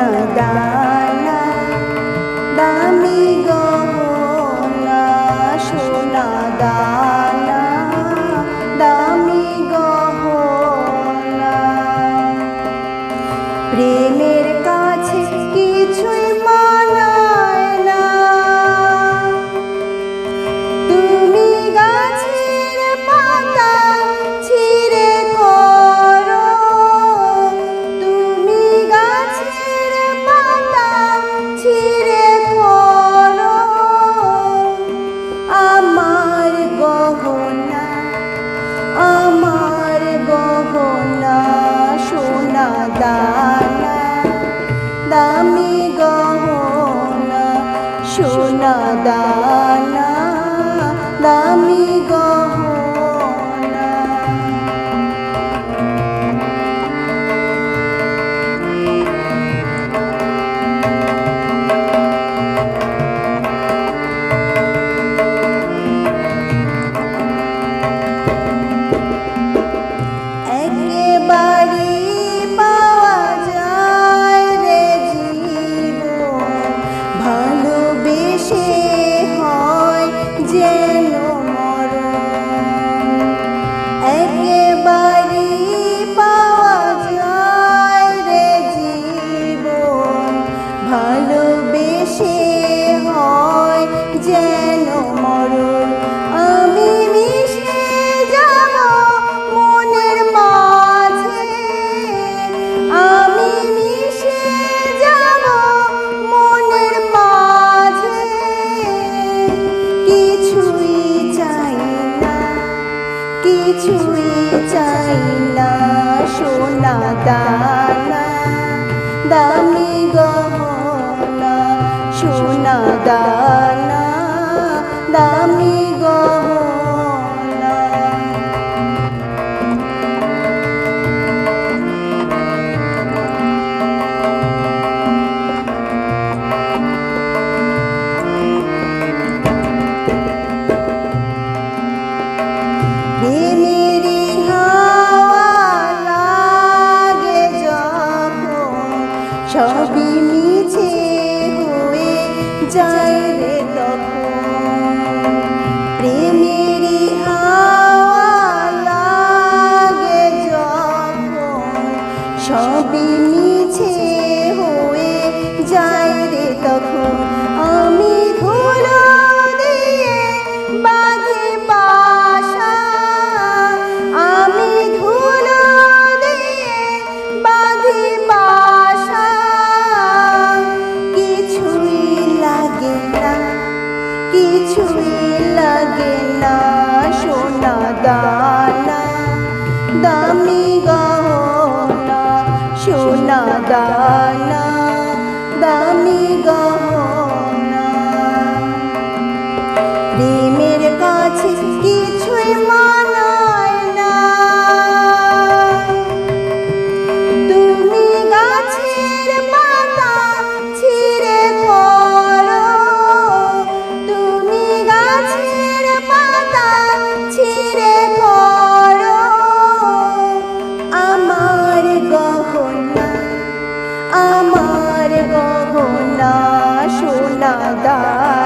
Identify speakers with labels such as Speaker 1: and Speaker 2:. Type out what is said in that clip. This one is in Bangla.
Speaker 1: দাদা দানা কিছুই চাই না সোনা দানা দামি গহনা সোনা দানা। 진? কিছুই লাগে না সোনা দানা দামি সোনা দানা দামি প্রেমের কাছে কিছুই মা দাদা